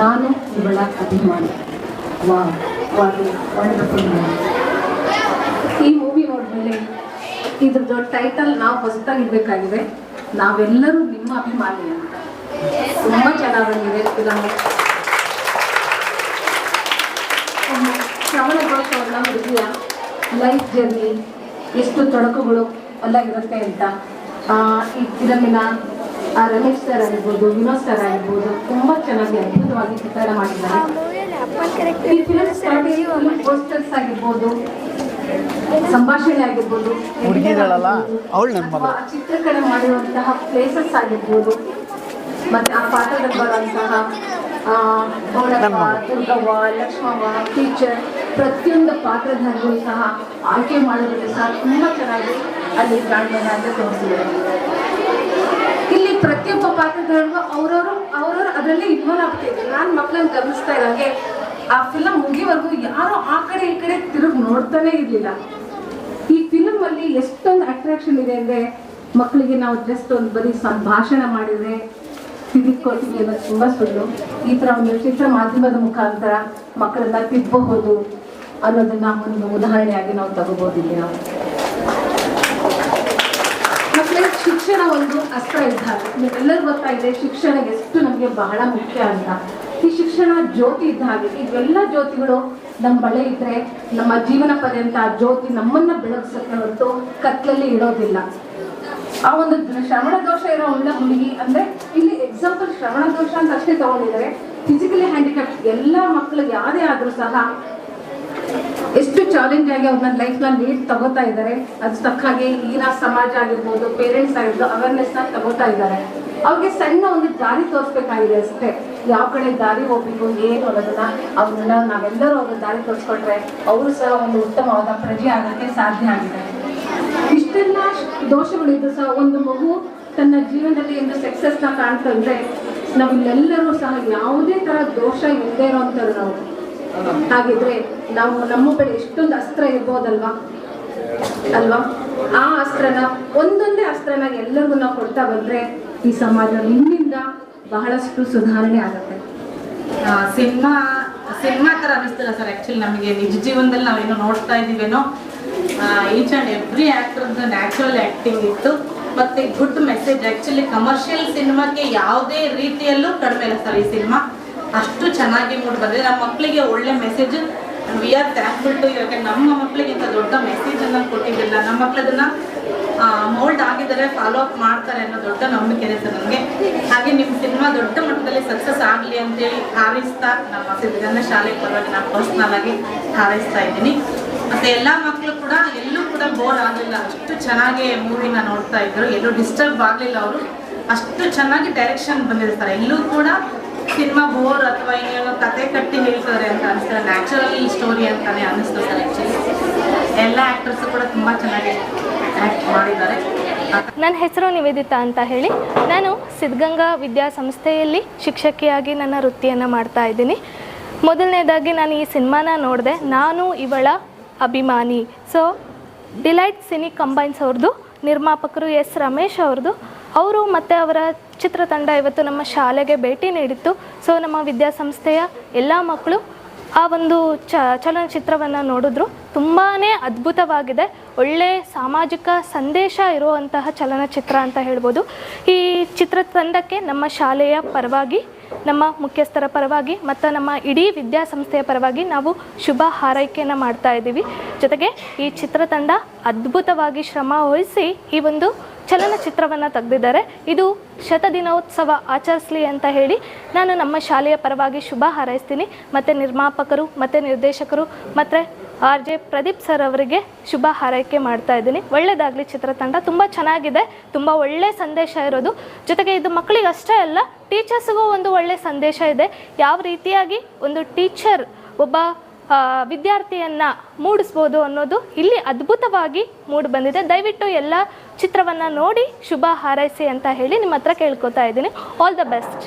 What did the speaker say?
ನಾನು ಇವಳ ಅಭಿಮಾನಿ. ಈ ಮೂವಿ ನೋಡಿದ್ಮೇಲೆ ಇದ್ರದ್ದು ಟೈಟಲ್ ನಾವು ಹೊಸದಾಗಿ ಇಡಬೇಕಾಗಿದೆ. ನಾವೆಲ್ಲರೂ ನಿಮ್ಮ ಅಭಿಮಾನಿ ಅಂತ. ತುಂಬ ಚೆನ್ನಾಗಿದೆ ಫಿಲಮ್ ಶ್ರವಣ ದೋಷವನ್ನ ಹುಡುಗಿಯ ಲೈಫ್ ಜರ್ನಿ ಎಷ್ಟು ತೊಡಕುಗಳು ಎಲ್ಲ ಇರುತ್ತೆ ಅಂತ ಈ ಫಿಲಮಿನ ಆ ರಮೇಶ್ ಸರ್ ಆಗಿರ್ಬೋದು ವಿನೋದ್ ಸರ್ ಆಗಿರ್ಬೋದು ತುಂಬ ಚೆನ್ನಾಗಿ ಅದ್ಭುತವಾಗಿ ಚಿತ್ರಣ ಮಾಡಿದ್ದಾರೆ. ಈ ಫಿಲಮ್ ಸ್ಟಾರ್ಟಿಂಗ್ ಪೋಸ್ಟರ್ಸ್ ಆಗಿರ್ಬೋದು ಸಂಭಾಷಣೆ ಆಗಿರ್ಬೋದು ಚಿತ್ರಕಲೆ ಮಾಡಿರುವಂತಹ ಪ್ಲೇಸಸ್ ಆಗಿರ್ಬೋದು ಮತ್ತೆ ಆ ಪಾತ್ರದಲ್ಲಿ ಬರುವಂತಹ. ದುರ್ಗವ್ವ ಲಕ್ಷ್ಮವ್ವ ಟೀಚರ್ ಪ್ರತಿಯೊಂದು ಪಾತ್ರಧಾರಿಗಳು ಸಹ ಆಯ್ಕೆ ಮಾಡೋದಕ್ಕೆ ಸಹ ತುಂಬ ಚೆನ್ನಾಗಿ ಅಲ್ಲಿ ಕಾಣ್ಬೋದು ಅಂತ ತೋರಿಸಿದ್ದಾರೆ ಪ್ರತಿಯೊಬ್ಬ ಪಾತ್ರಗಳಿಗೂ ಅವ್ರವರು, ಅವ್ರವ್ರು ಅದರಲ್ಲಿ ಇನ್ವಾಲ್ವ್ ಆಗ್ತಿದ್ರು ನಾನು ಮಕ್ಕಳನ್ನ ಗಮನಿಸ್ತಾ ಇರೋಂಗೆ ಆ ಫಿಲಮ್ ಮುಗಿವರೆಗೂ ಯಾರು ಆ ಕಡೆ ಈ ಕಡೆ ತಿರುಗಿ ನೋಡ್ತಾನೆ ಇರಲಿಲ್ಲ. ಈ ಫಿಲಮ್ ಅಲ್ಲಿ ಎಷ್ಟೊಂದು ಅಟ್ರಾಕ್ಷನ್ ಇದೆ ಅಂದ್ರೆ ಮಕ್ಕಳಿಗೆ ನಾವು ಜಸ್ಟ್ ಒಂದು ಬರೀ ಸಂಭಾಷಣ ಭಾಷಣ ಮಾಡಿದ್ರೆ ತಿದ್ಕೊಳ್ತೀವಿ ಅನ್ನೋದು ತುಂಬಾ ಸುಳ್ಳು. ಈ ತರ ಒಂದು ಚಿತ್ರ ಮಾಧ್ಯಮದ ಮುಖಾಂತರ ಮಕ್ಕಳನ್ನ ತಿದ್ದಬಹುದು ಅನ್ನೋದನ್ನ ಒಂದು ಉದಾಹರಣೆಯಾಗಿ ನಾವು ತಗೋಬಹುದು ಇಲ್ಲಿ ಮಕ್ಕಳಿಗೆ ಶಿಕ್ಷಣ ಒಂದು ಅಸ್ತ್ರ ಇದ್ದಾಗ ಗೊತ್ತಾ ಗೊತ್ತಾಗಿದೆ ಶಿಕ್ಷಣ ಎಷ್ಟು ನಮಗೆ ಬಹಳ ಮುಖ್ಯ ಅಂತ. ಈ ಶಿಕ್ಷಣ ಜ್ಯೋತಿ ಇದ್ದ ಹಾಗೆ ಇವೆಲ್ಲ ಜ್ಯೋತಿಗಳು ನಮ್ಮ ಬಳೆ ಇದ್ರೆ ನಮ್ಮ ಜೀವನ ಪರ್ಯಂತ ಜ್ಯೋತಿ ನಮ್ಮನ್ನ ಬೆಳಗಿಸುತ್ತೆ ಹೊರತು ಕತ್ಲಲ್ಲಿ ಇಡೋದಿಲ್ಲ. ಆ ಒಂದು ಶ್ರವಣ ದೋಷ ಇರೋ ಒಂದು ಹುಡುಗಿ, ಅಂದ್ರೆ ಇಲ್ಲಿ ಎಕ್ಸಾಂಪಲ್ ಶ್ರವಣ ದೋಷ ಅಂತ ಅಷ್ಟೇ ತಗೊಂಡಿದ್ದಾರೆ. ಫಿಸಿಕಲಿ ಹ್ಯಾಂಡಿಕ್ಯಾಪ್ ಎಲ್ಲ ಮಕ್ಕಳಿಗೆ ಯಾವುದೇ ಆದರೂ ಸಹ ಎಷ್ಟು ಚಾಲೆಂಜ್ ಆಗಿ ಅವ್ರನ್ನ ಲೈಫ್ನ ಲೀಡ್ ತಗೋತಾ ಇದ್ದಾರೆ ಅದು ತಕ್ಕಾಗಿ ಈಗಿನ ಸಮಾಜ ಆಗಿರ್ಬೋದು ಪೇರೆಂಟ್ಸ್ ಆಗಿರ್ಬೋದು ಅವೇರ್ನೆಸ್ನ ತಗೋತಾ ಇದ್ದಾರೆ ಅವ್ರಿಗೆ ಸಣ್ಣ ಒಂದು ದಾರಿ ತೋರಿಸ್ಬೇಕಾಗಿದೆ ಅಷ್ಟೇ. ಯಾವ ಕಡೆ ದಾರಿ ಹೋಗ್ಬೇಕು, ಏನು ಅನ್ನೋದನ್ನ ಅವ್ರನ್ನ ನಾವೆಲ್ಲರೂ ಅವ್ರ ದಾರಿ ತೋರಿಸ್ಕೊಟ್ರೆ ಅವರು ಸಹ ಒಂದು ಉತ್ತಮವಾದ ಪ್ರಜೆ ಆಗೋಕ್ಕೆ ಸಾಧ್ಯ ಆಗಿದೆ. ಇಷ್ಟೆಲ್ಲ ದೋಷಗಳಿದ್ದು ಸಹ ಒಂದು ಮಗು ತನ್ನ ಜೀವನದಲ್ಲಿ ಒಂದು ಸಕ್ಸಸ್ನ ಕಾಣ್ತಂದ್ರೆ ನಾವಿಲ್ಲೆಲ್ಲರೂ ಸಹ ಯಾವುದೇ ತರ ದೋಷ ಇಲ್ಲದೆ ಇರೋಂಥವ್ರು ನಾವು. ಹಾಗಿದ್ರೆ ನಾವು ನಮ್ಮ ಕಡೆ ಎಷ್ಟೊಂದು ಅಸ್ತ್ರ ಇರ್ಬೋದಲ್ವಾ? ಅಲ್ವಾ? ಆ ಅಸ್ತ್ರನ, ಒಂದೊಂದೇ ಅಸ್ತ್ರನ ಎಲ್ಲರಿಗೂ ನಾವು ಕೊಡ್ತಾ ಬಂದ್ರೆ ಈ ಸಮಾಜ ನಿಮ್ಮಿಂದ ಬಹಳಷ್ಟು ಸುಧಾರಣೆ ಆಗುತ್ತೆ. ಸಿನಿಮಾ ಸಿನಿಮಾ ತರ ಅನಿಸ್ತಿಲ್ಲ ಸರ್ ಆಕ್ಚುಲಿ ನಮಗೆ ನಿಜ ಜೀವನದಲ್ಲಿ ನಾವೇನೋ ನೋಡ್ತಾ ಇದ್ದೀವೇನೋ? ಈಚ್ ಆ್ಯಂಡ್ ಎವ್ರಿ ಆ್ಯಕ್ಟರ್ದು ನ್ಯಾಚುರಲ್ ಆ್ಯಕ್ಟಿಂಗ್ ಇತ್ತು. ಮತ್ತೆ ಗುಡ್ ಮೆಸೇಜ್ ಆಕ್ಚುಲಿ ಕಮರ್ಷಿಯಲ್ ಸಿನಿಮಾಕ್ಕೆ ಯಾವುದೇ ರೀತಿಯಲ್ಲೂ ಕಡಿಮೆ ಇಲ್ಲ ಸರ್ ಈ ಸಿನಿಮಾ. ಅಷ್ಟು ಚೆನ್ನಾಗಿ ಮೂಡಿ ಬಂದಿದೆ. ನಮ್ಮ ಮಕ್ಕಳಿಗೆ ಒಳ್ಳೆ message we are thankful to ಯಾಕೆ ನಮ್ಮ ಮಕ್ಕಳಿಗಿಂತ ದೊಡ್ಡ ಮೆಸೇಜ್ ಮೆಸೇಜನ್ನು ಕೊಟ್ಟಿದ್ದಿಲ್ಲ. ನಮ್ಮ ಮಕ್ಕಳದನ್ನ ಮೋಲ್ಡ್ ಆಗಿದ್ದಾರೆ ಫಾಲೋ ಅಪ್ ಮಾಡ್ತಾರೆ ಅನ್ನೋ ದೊಡ್ಡ ನಂಬಿಕೆ ಇದೆ ಸರ್ ನನಗೆ ಹಾಗೆ ನಿಮ್ಮ ಸಿನಿಮಾ ದೊಡ್ಡ ಮಟ್ಟದಲ್ಲಿ ಸಕ್ಸಸ್ ಆಗಲಿ ಅಂತೇಳಿ ಹಾರೈಸ್ತಾ, ನಮ್ಮ ಸಿದ್ಧಗಂಧ ಶಾಲೆ ಪರವಾಗಿ ನಾನು ಪರ್ಸ್ನಲ್ ಆಗಿ ಹಾರೈಸ್ತಾ ಇದ್ದೀನಿ. ಮತ್ತು ಎಲ್ಲ ಮಕ್ಕಳು ಕೂಡ, ಎಲ್ಲೂ ಕೂಡ ಬೋರ್ ಆಗಲಿಲ್ಲ. ಅಷ್ಟು ಚೆನ್ನಾಗಿ ಮೂವಿನ ನೋಡ್ತಾ ಇದ್ರು. ಎಲ್ಲೂ ಡಿಸ್ಟರ್ಬ್ ಆಗಲಿಲ್ಲ ಅವರು. ಅಷ್ಟು ಚೆನ್ನಾಗಿ ಡೈರೆಕ್ಷನ್ ಬಂದಿರ್ತಾರೆ ಎಲ್ಲೂ ಕೂಡ ಸಿನಿಮಾ ಬೋರ್ ಅಥವಾ ಇನ್ನೇನೋ ಕತೆ ಕಟ್ಟಿ ಹೇಳ್ತಾರೆ ಅಂತ ಅನಿಸ್ತಾರೆ. ನ್ಯಾಚುರಲ್ ಸ್ಟೋರಿ ಅಂತಾನೆ ಅನ್ನಿಸ್ತು ಸರ್ ಆ್ಯಕ್ಚುಲಿ ಎಲ್ಲ ಆ್ಯಕ್ಟರ್ಸು ಕೂಡ ತುಂಬ ಚೆನ್ನಾಗಿ ಆ್ಯಕ್ಟ್ ಮಾಡಿದ್ದಾರೆ. ನನ್ನ ಹೆಸರು ನಿವೇದಿತಾ ಅಂತ ಹೇಳಿ. ನಾನು ಸಿದ್ಧಗಂಗಾ ವಿದ್ಯಾಸಂಸ್ಥೆಯಲ್ಲಿ ಶಿಕ್ಷಕಿಯಾಗಿ ನನ್ನ ವೃತ್ತಿಯನ್ನು ಮಾಡ್ತಾ ಇದ್ದೀನಿ. ಮೊದಲನೇದಾಗಿ ನಾನು ಈ ಸಿನಿಮಾನ ನೋಡಿದೆ. ನಾನು ಇವಳ ಅಭಿಮಾನಿ. ಸೊ ಡಿಲೈಟ್ ಸಿನಿ ಕಂಬೈನ್ಸ್ ಅವ್ರದ್ದು ನಿರ್ಮಾಪಕರು ಎಸ್ ರಮೇಶ್ ಅವ್ರದ್ದು ಅವರು ಮತ್ತು ಅವರ ಚಿತ್ರತಂಡ ಇವತ್ತು ನಮ್ಮ ಶಾಲೆಗೆ ಭೇಟಿ ನೀಡಿತ್ತು. ಸೊ ನಮ್ಮ ವಿದ್ಯಾಸಂಸ್ಥೆಯ ಎಲ್ಲ ಮಕ್ಕಳು ಆ ಒಂದು ಚ, ಚಲನಚಿತ್ರವನ್ನು ನೋಡಿದ್ರು. ತುಂಬಾ ಅದ್ಭುತವಾಗಿದೆ. ಒಳ್ಳೆ ಸಾಮಾಜಿಕ ಸಂದೇಶ ಇರುವಂತಹ ಚಲನಚಿತ್ರ ಅಂತ ಹೇಳ್ಬೋದು. ಈ ಚಿತ್ರತಂಡಕ್ಕೆ ನಮ್ಮ ಶಾಲೆಯ ಪರವಾಗಿ, ನಮ್ಮ ಮುಖ್ಯಸ್ಥರ ಪರವಾಗಿ ಮತ್ತು ನಮ್ಮ ಇಡೀ ವಿದ್ಯಾಸಂಸ್ಥೆಯ ಪರವಾಗಿ ನಾವು ಶುಭ ಹಾರೈಕೆಯನ್ನು ಮಾಡ್ತಾ ಇದ್ದೀವಿ. ಜೊತೆಗೆ ಈ ಚಿತ್ರತಂಡ ಅದ್ಭುತವಾಗಿ ಶ್ರಮ ವಹಿಸಿ ಈ ಒಂದು ಚಲನಚಿತ್ರವನ್ನು ತೆಗೆದಿದ್ದಾರೆ. ಇದು ಶತದಿನೋತ್ಸವ ಆಚರಿಸಲಿ ಅಂತ ಹೇಳಿ ನಾನು ನಮ್ಮ ಶಾಲೆಯ ಪರವಾಗಿ ಶುಭ ಹಾರೈಸ್ತೀನಿ. ಮತ್ತು ನಿರ್ಮಾಪಕರು, ಮತ್ತು ನಿರ್ದೇಶಕರು, ಮತ್ತು ಆರ್ ಜೆ ಪ್ರದೀಪ್ ಸರ್ ಅವರಿಗೆ ಶುಭ ಹಾರೈಕೆ ಮಾಡ್ತಾ ಇದ್ದೀನಿ. ಒಳ್ಳೆಯದಾಗಲಿ ಚಿತ್ರತಂಡ. ತುಂಬ ಚೆನ್ನಾಗಿದೆ. ತುಂಬ ಒಳ್ಳೆಯ ಸಂದೇಶ ಇರೋದು. ಜೊತೆಗೆ ಇದು ಮಕ್ಕಳಿಗೆ ಅಷ್ಟೇ ಅಲ್ಲ ಟೀಚರ್ಸ್ಗೂ ಒಂದು ಒಳ್ಳೆಯ ಸಂದೇಶ ಇದೆ. ಯಾವ ರೀತಿಯಾಗಿ ಒಂದು ಟೀಚರ್ ಒಬ್ಬ ವಿದ್ಯಾರ್ಥಿಯನ್ನ ಮೂಡಿಸ್ಬೋದು ಅನ್ನೋದು ಇಲ್ಲಿ ಅದ್ಭುತವಾಗಿ ಮೂಡಿ ಬಂದಿದೆ. ದಯವಿಟ್ಟು ಎಲ್ಲ ಚಿತ್ರವನ್ನು ನೋಡಿ ಶುಭ ಹಾರೈಸಿ ಅಂತ ಹೇಳಿ ನಿಮ್ಮ ಹತ್ರ ಕೇಳ್ಕೊತಾ ಇದ್ದೀನಿ. All the best